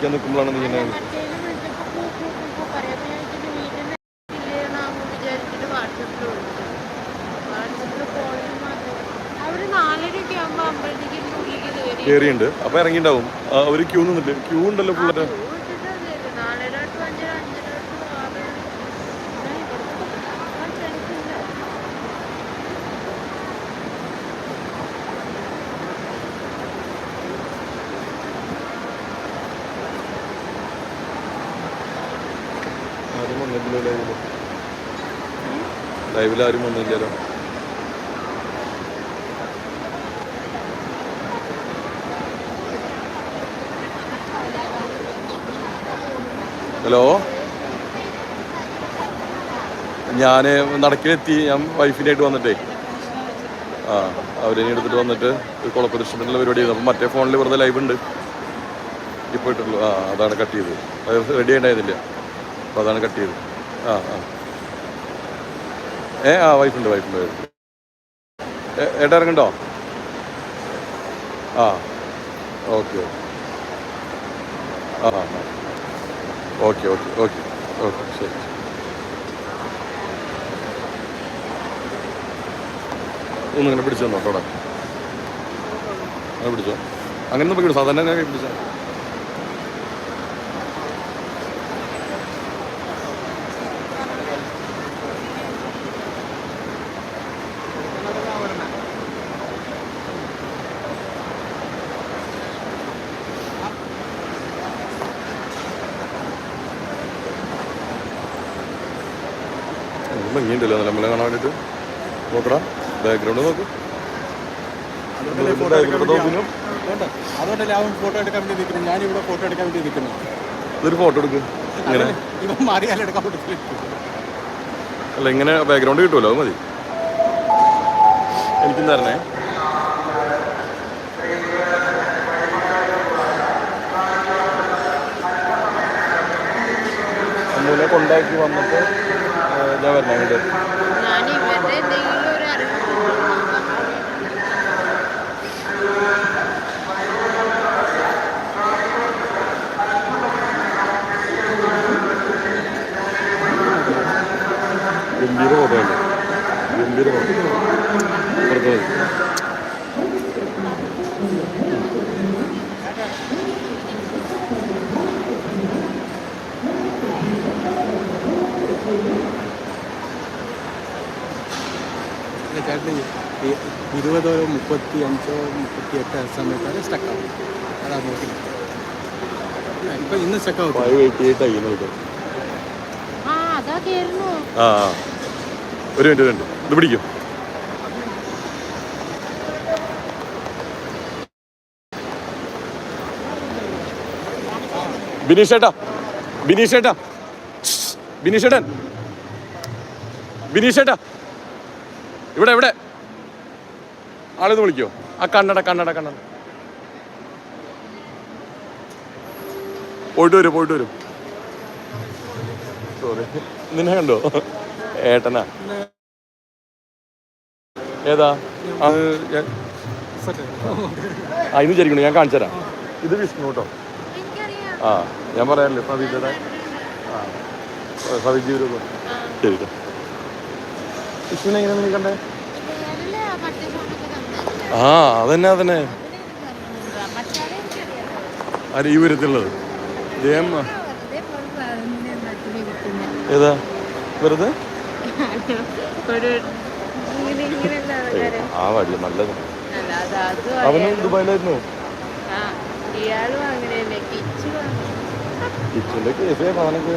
വിളിക്കാൻ നിൽക്കുമ്പോഴാണ് നീ ഇങ്ങനെ കയറിയുണ്ട് അപ്പൊ ഇറങ്ങിണ്ടാവും. കൂ ക്യൂ നിന്നിട്ട്. ക്യൂ ഉണ്ടല്ലോ ഞാൻ ആരും വന്നില്ലല്ലോ ലൈവിൽ ലൈവിൽ ആരും വന്നില്ലല്ലോ. ഹലോ ഞാൻ നടക്കിലെത്തി. ഞാൻ വൈഫിന്റെ ആയിട്ട് വന്നിട്ടേ. ആ അവരെ എടുത്തിട്ട് വന്നിട്ട് ഒരു കുളപ്രദർശനത്തിലുള്ള പരിപാടി ചെയ്തു അപ്പം മറ്റേ ഫോണിൽ വെറുതെ ലൈവ് ഉണ്ട്. ഇപ്പോൾ ഇട്ടുള്ളൂ ആ അതാണ് കട്ട് ചെയ്തത്. അത് റെഡി ഉണ്ടായിരുന്നില്ല അപ്പോൾ അതാണ് കട്ട് ചെയ്തത്. ആ ആ. ഏ ആ വൈഫുണ്ട് വൈഫുണ്ട് ഏട്ടാ ഇറങ്ങണ്ടോ? ആ ഓക്കെ ആ ആ ഓക്കെ ഓക്കെ ഓക്കെ. ഓക്കെ ശരി ഒന്ന് ഇങ്ങനെ പിടിച്ചു തന്നോ അങ്ങനെ പിടിച്ചോ? അങ്ങനെ നമുക്ക് സാധാരണ അങ്ങനെ ഭംഗിയുണ്ടല്ലോ? നമ്മളെ കാണാൻ വേണ്ടിയിട്ട്. നോക്കടാ. ബാക്ക്ഗ്രൗണ്ട് നോക്ക്. അതുകൊണ്ടല്ലേ ഫോട്ടോ എടുക്കാൻ അവൻ ഫോട്ടോ എടുക്കാൻ വേണ്ടി നിൽക്കുന്നത്? ഞാനിവിടെ ഫോട്ടോ എടുക്കാൻ വേണ്ടി നിൽക്കുന്നു. ഇതൊരു ഫോട്ടോ എടുക്ക്. ഇങ്ങനെ. ഇവൻ മാറിയാലും എടുക്കാൻ പറ്റത്തില്ല അല്ല ഇങ്ങനെ ബാക്ക്ഗ്രൗണ്ട് കിട്ടുമല്ലോ അത് മതി. എനിക്കും തരണേ. അമ്മൂനെ കൊണ്ടാക്കി വന്നിട്ട് ഒരു അറിവ് ഗംഭീര ഫോട്ടോ ഗംഭീര ഫോട്ടോ. മതി ചേട്ടൻ ഇരുപതോ മുപ്പത്തി അഞ്ചോ മുപ്പത്തി എട്ടോ സമയത്താണ് സ്റ്റക്കാവും അതാ നോക്കി ഇപ്പൊ ഇന്ന് സ്റ്റക്കാവും ഫൈവ് എയ്റ്റി എയ്റ്റ് ആയി ആ മിനിറ്റ് ഒരു മിനിറ്റ്. ഇത് പിടിക്കും. ബിനീഷ് ചേട്ടാ ബിനീഷ് ചേട്ടാ ബിനീഷ് ചേട്ടൻ ബിനീഷ് ചേട്ടാ ഇവിടെ ഇവിടെ. ആളിത് വിളിക്കോ? ആ കണ്ണട കണ്ണട കണ്ണട. പോയിട്ട് വരും പോയിട്ട് വരും. സോറി നിന്നെ കണ്ടോ? ഏട്ടനാ. ഏതാ? ആ. വിചാരിക്കണു ഞാൻ കാണിച്ചു തരാം. ഇത് വിഷ്ണു കേട്ടോ ആ ഞാൻ പറയാനല്ലേ സവിതയുടെ ആ സവിജി ഒരു ശരി കേട്ടോ വിഷ്ണുവിനെ എങ്ങനെ നീ കണ്ടേ ആ അതന്നെ അതന്നെ. ആര് ഈ കിട്ടുന്ന ഏതാ? വെറുതെ? ആ വഴി നല്ലത്. അവനും ദുബായിലായിരുന്നു. ആ ഇയാളും അങ്ങനെയല്ലേ കിച്ചു കിച്ചന്റെ കേസ് അവനൊക്കെ